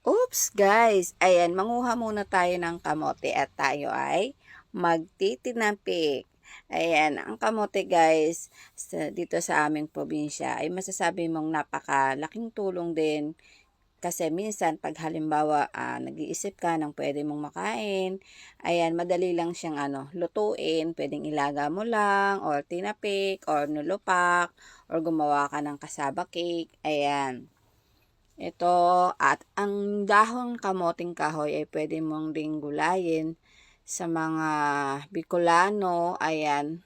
Oops, guys. Ayan, manguha muna tayo ng kamote at tayo ay magtitinampik. Ayan, ang kamote guys, sa, dito sa aming probinsya ay masasabi mong napakalaking tulong din kasi minsan pag halimbawa ah, nag-iisip ka ng pwede mong makain, ayan, madali lang siyang ano, lutuin, pwedeng ilaga mo lang, or tinapik, or nulupak, or gumawa ka ng kasaba cake, ayan. Ito, at ang dahon kamoting kahoy ay pwede mong ding gulayin sa mga Bicolano. Ayan,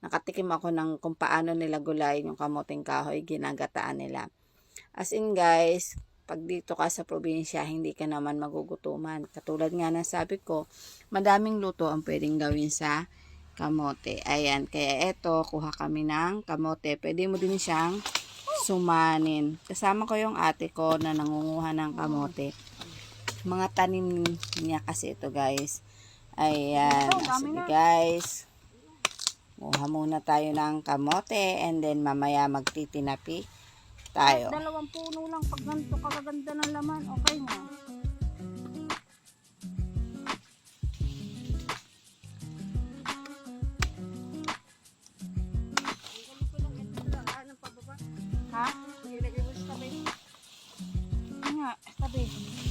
nakatikim ako ng kung paano nila gulayin yung kamoting kahoy, ginagataan nila. As in guys, pag dito ka sa probinsya, hindi ka naman magugutuman. Katulad nga ng sabi ko, madaming luto ang pwedeng gawin sa kamote. Ayan, kaya eto, kuha kami ng kamote. Pwede mo din siyang sumanin. Kasama ko yung ate ko na nangunguha ng kamote. Mga tanim niya kasi ito guys. Ayan. Sige guys. Kuha muna tayo ng kamote and then mamaya magtitinapi tayo. Dalawang puno lang pag ganito kagaganda ng laman, okay na. Nga,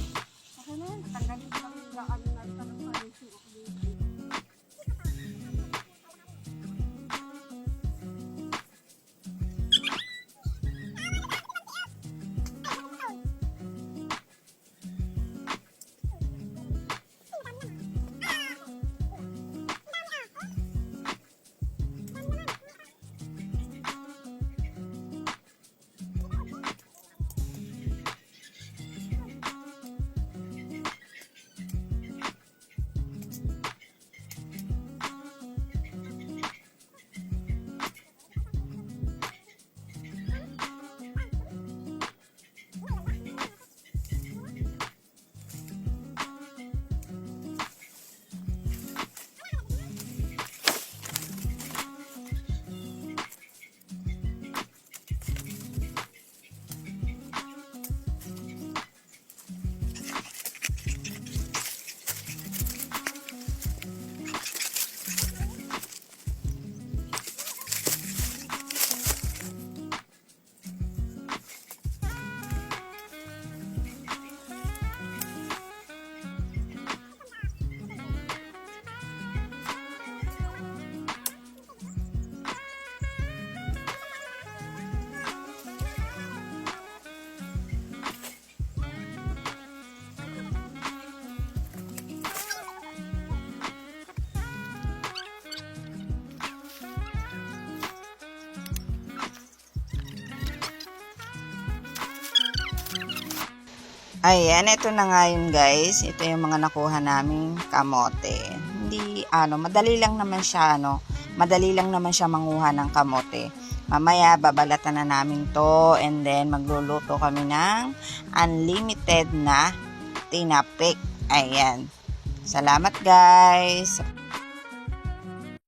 Ayan, ito na nga yun guys. Ito yung mga nakuha naming kamote. Hindi, ano, madali lang naman siya, ano, madali lang naman siya manguha ng kamote. Mamaya, babalatan na namin to and then magluluto kami ng unlimited na tinapik. Ayan. Salamat guys.